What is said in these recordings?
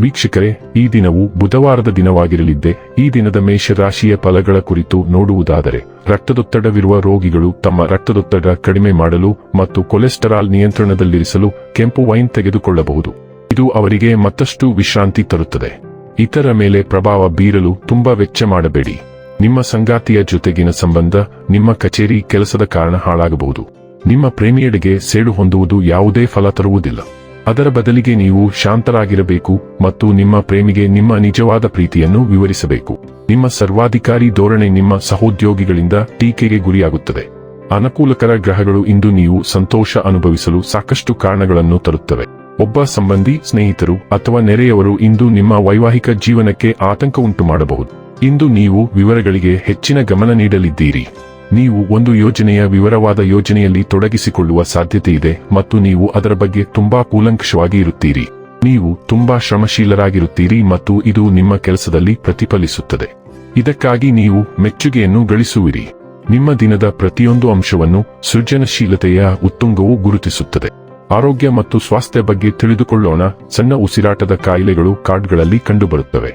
ವೀಕ್ಷಕರೇ, ಈ ದಿನವು ಬುಧವಾರದ ದಿನವಾಗಿರಲಿದ್ದೆ, ಈ ದಿನದ ಮೇಷರಾಶಿಯ ಫಲಗಳ ಕುರಿತು ನೋಡುವುದಾದರೆ, ರಕ್ತದೊತ್ತಡವಿರುವ ರೋಗಿಗಳು ತಮ್ಮ ರಕ್ತದೊತ್ತಡ ಕಡಿಮೆ ಮಾಡಲು ಮತ್ತು ಕೊಲೆಸ್ಟರಾಲ್ ನಿಯಂತ್ರಣದಲ್ಲಿರಿಸಲು ಕೆಂಪು ವೈನ್ ತೆಗೆದುಕೊಳ್ಳಬಹುದು. ಇದು ಅವರಿಗೆ ಮತ್ತಷ್ಟು ವಿಶ್ರಾಂತಿ ತರುತ್ತದೆ. ಇತರ ಮೇಲೆ ಪ್ರಭಾವ ಬೀರಲು ತುಂಬಾ ವೆಚ್ಚ ಮಾಡಬೇಡಿ. ನಿಮ್ಮ ಸಂಗಾತಿಯ ಜೊತೆಗಿನ ಸಂಬಂಧ, ನಿಮ್ಮ ಕಚೇರಿ ಕೆಲಸದ ಕಾರಣ ಹಾಳಾಗಬಹುದು. ನಿಮ್ಮ ಪ್ರೇಮಿಯಡೆಗೆ ಸೇಡು ಹೊಂದುವುದು ಯಾವುದೇ ಫಲ ತರುವುದಿಲ್ಲ. ಅದರ ಬದಲಿಗೆ ನೀವು ಶಾಂತರಾಗಿರಬೇಕು ಮತ್ತು ನಿಮ್ಮ ಪ್ರೇಮಿಗೆ ನಿಮ್ಮ ನಿಜವಾದ ಪ್ರೀತಿಯನ್ನು ವಿವರಿಸಬೇಕು. ನಿಮ್ಮ ಸರ್ವಾಧಿಕಾರಿ ಧೋರಣೆ ನಿಮ್ಮ ಸಹೋದ್ಯೋಗಿಗಳಿಂದ ಟೀಕೆಗೆ ಗುರಿಯಾಗುತ್ತದೆ. ಅನುಕೂಲಕರ ಗ್ರಹಗಳು ಇಂದು ನೀವು ಸಂತೋಷ ಅನುಭವಿಸಲು ಸಾಕಷ್ಟು ಕಾರಣಗಳನ್ನು ತರುತ್ತವೆ. ಒಬ್ಬ ಸಂಬಂಧಿ, ಸ್ನೇಹಿತರು ಅಥವಾ ನೆರೆಯವರು ಇಂದು ನಿಮ್ಮ ವೈವಾಹಿಕ ಜೀವನಕ್ಕೆ ಆತಂಕ ಉಂಟು ಮಾಡಬಹುದು ಇಂದು ನೀವು ವಿವರಗಳಿಗೆ ಹೆಚ್ಚಿನ ಗಮನ ನೀಡಲಿದ್ದೀರಿ. ನೀವು ಒಂದು ಯೋಜನೆಯ ವಿವರವಾದ ಯೋಜನೆಯಲ್ಲಿ ತೊಡಗಿಸಿಕೊಳ್ಳುವ ಸಾಧ್ಯತೆ ಇದೆ ಮತ್ತು ನೀವು ಅದರ ಬಗ್ಗೆ ತುಂಬಾ ಕೂಲಂಕಷವಾಗಿ ಇರುತ್ತೀರಿ. ನೀವು ತುಂಬಾ ಶ್ರಮಶೀಲರಾಗಿರುತ್ತೀರಿ ಮತ್ತು ಇದು ನಿಮ್ಮ ಕೆಲಸದಲ್ಲಿ ಪ್ರತಿಫಲಿಸುತ್ತದೆ. ಇದಕ್ಕಾಗಿ ನೀವು ಮೆಚ್ಚುಗೆಯನ್ನು ಗಳಿಸುವಿರಿ. ನಿಮ್ಮ ದಿನದ ಪ್ರತಿಯೊಂದು ಅಂಶವನ್ನು ಸೃಜನಶೀಲತೆಯ ಉತ್ತುಂಗವು ಗುರುತಿಸುತ್ತದೆ. ಆರೋಗ್ಯ ಮತ್ತು ಸ್ವಾಸ್ಥ್ಯ ಬಗ್ಗೆ ತಿಳಿದುಕೊಳ್ಳೋಣ. ಸಣ್ಣ ಉಸಿರಾಟದ ಕಾಯಿಲೆಗಳು ಕಾರ್ಡ್ಗಳಲ್ಲಿ ಕಂಡುಬರುತ್ತವೆ.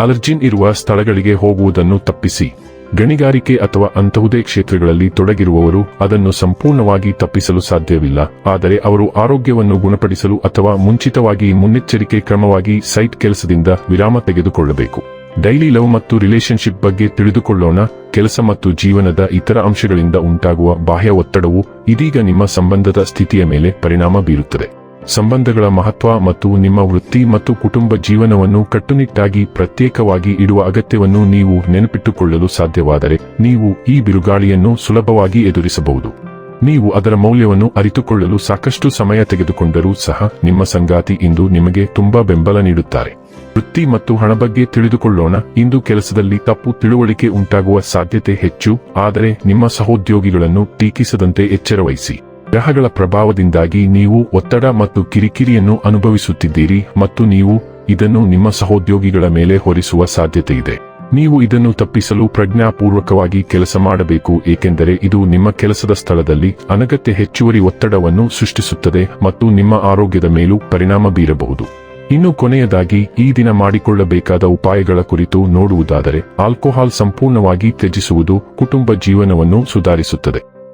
ಅಲರ್ಜಿನ್ ಇರುವ ಸ್ಥಳಗಳಿಗೆ ಹೋಗುವುದನ್ನು ತಪ್ಪಿಸಿ. ಗಣಿಗಾರಿಕೆ ಅಥವಾ ಅಂತಹುದೇ ಕ್ಷೇತ್ರಗಳಲ್ಲಿ ತೊಡಗಿರುವವರು ಅದನ್ನು ಸಂಪೂರ್ಣವಾಗಿ ತಪ್ಪಿಸಲು ಸಾಧ್ಯವಿಲ್ಲ. ಆದರೆ ಅವರು ಆರೋಗ್ಯವನ್ನು ಗುಣಪಡಿಸಲು ಅಥವಾ ಮುಂಚಿತವಾಗಿ ಮುನ್ನೆಚ್ಚರಿಕೆ ಕ್ರಮವಾಗಿ ಸೈಟ್ ಕೆಲಸದಿಂದ ವಿರಾಮ ತೆಗೆದುಕೊಳ್ಳಬೇಕು. ಡೈಲಿ ಲವ್ ಮತ್ತು ರಿಲೇಶನ್ಶಿಪ್ ಬಗ್ಗೆ ತಿಳಿದುಕೊಳ್ಳೋಣ. ಕೆಲಸ ಮತ್ತು ಜೀವನದ ಇತರ ಅಂಶಗಳಿಂದ ಉಂಟಾಗುವ ಬಾಹ್ಯ ಒತ್ತಡವು ಇದೀಗ ನಿಮ್ಮ ಸಂಬಂಧದ ಸ್ಥಿತಿಯ ಮೇಲೆ ಪರಿಣಾಮ ಬೀರುತ್ತದೆ. ಸಂಬಂಧಗಳ ಮಹತ್ವ ಮತ್ತು ನಿಮ್ಮ ವೃತ್ತಿ ಮತ್ತು ಕುಟುಂಬ ಜೀವನವನ್ನು ಕಟ್ಟುನಿಟ್ಟಾಗಿ ಪ್ರತ್ಯೇಕವಾಗಿ ಇಡುವ ಅಗತ್ಯವನ್ನು ನೀವು ನೆನಪಿಟ್ಟುಕೊಳ್ಳಲು ಸಾಧ್ಯವಾದರೆ ನೀವು ಈ ಬಿರುಗಾಳಿಯನ್ನು ಸುಲಭವಾಗಿ ಎದುರಿಸಬಹುದು. ನೀವು ಅದರ ಮೌಲ್ಯವನ್ನು ಅರಿತುಕೊಳ್ಳಲು ಸಾಕಷ್ಟು ಸಮಯ ತೆಗೆದುಕೊಂಡರೂ ಸಹ ನಿಮ್ಮ ಸಂಗಾತಿ ಇಂದು ನಿಮಗೆ ತುಂಬಾ ಬೆಂಬಲ ನೀಡುತ್ತಾರೆ. ವೃತ್ತಿ ಮತ್ತು ಹಣ ಬಗ್ಗೆ ತಿಳಿದುಕೊಳ್ಳೋಣ. ಇಂದು ಕೆಲಸದಲ್ಲಿ ತಪ್ಪು ತಿಳುವಳಿಕೆ ಉಂಟಾಗುವ ಸಾಧ್ಯತೆ ಹೆಚ್ಚು, ಆದರೆ ನಿಮ್ಮ ಸಹೋದ್ಯೋಗಿಗಳನ್ನು ಟೀಕಿಸದಂತೆ ಎಚ್ಚರವಹಿಸಿ. ಗ್ರಹಗಳ ಪ್ರಭಾವದಿಂದಾಗಿ ನೀವು ಒತ್ತಡ ಮತ್ತು ಕಿರಿಕಿರಿಯನ್ನು ಅನುಭವಿಸುತ್ತಿದ್ದೀರಿ ಮತ್ತು ನೀವು ಇದನ್ನು ನಿಮ್ಮ ಸಹೋದ್ಯೋಗಿಗಳ ಮೇಲೆ ಹೊರಿಸುವ ಸಾಧ್ಯತೆ ಇದೆ ನೀವು ಇದನ್ನು ತಪ್ಪಿಸಲು ಪ್ರಜ್ಞಾಪೂರ್ವಕವಾಗಿ ಕೆಲಸ ಮಾಡಬೇಕು, ಏಕೆಂದರೆ ಇದು ನಿಮ್ಮ ಕೆಲಸದ ಸ್ಥಳದಲ್ಲಿ ಅನಗತ್ಯ ಹೆಚ್ಚುವರಿ ಒತ್ತಡವನ್ನು ಸೃಷ್ಟಿಸುತ್ತದೆ ಮತ್ತು ನಿಮ್ಮ ಆರೋಗ್ಯದ ಮೇಲೂ ಪರಿಣಾಮ ಬೀರಬಹುದು. ಇನ್ನು ಕೊನೆಯದಾಗಿ, ಈ ದಿನ ಮಾಡಿಕೊಳ್ಳಬೇಕಾದ ಉಪಾಯಗಳ ಕುರಿತು ನೋಡುವುದಾದರೆ, ಆಲ್ಕೋಹಾಲ್ ಸಂಪೂರ್ಣವಾಗಿ ತ್ಯಜಿಸುವುದು ಕುಟುಂಬ ಜೀವನವನ್ನು ಸುಧಾರಿಸುತ್ತದೆ.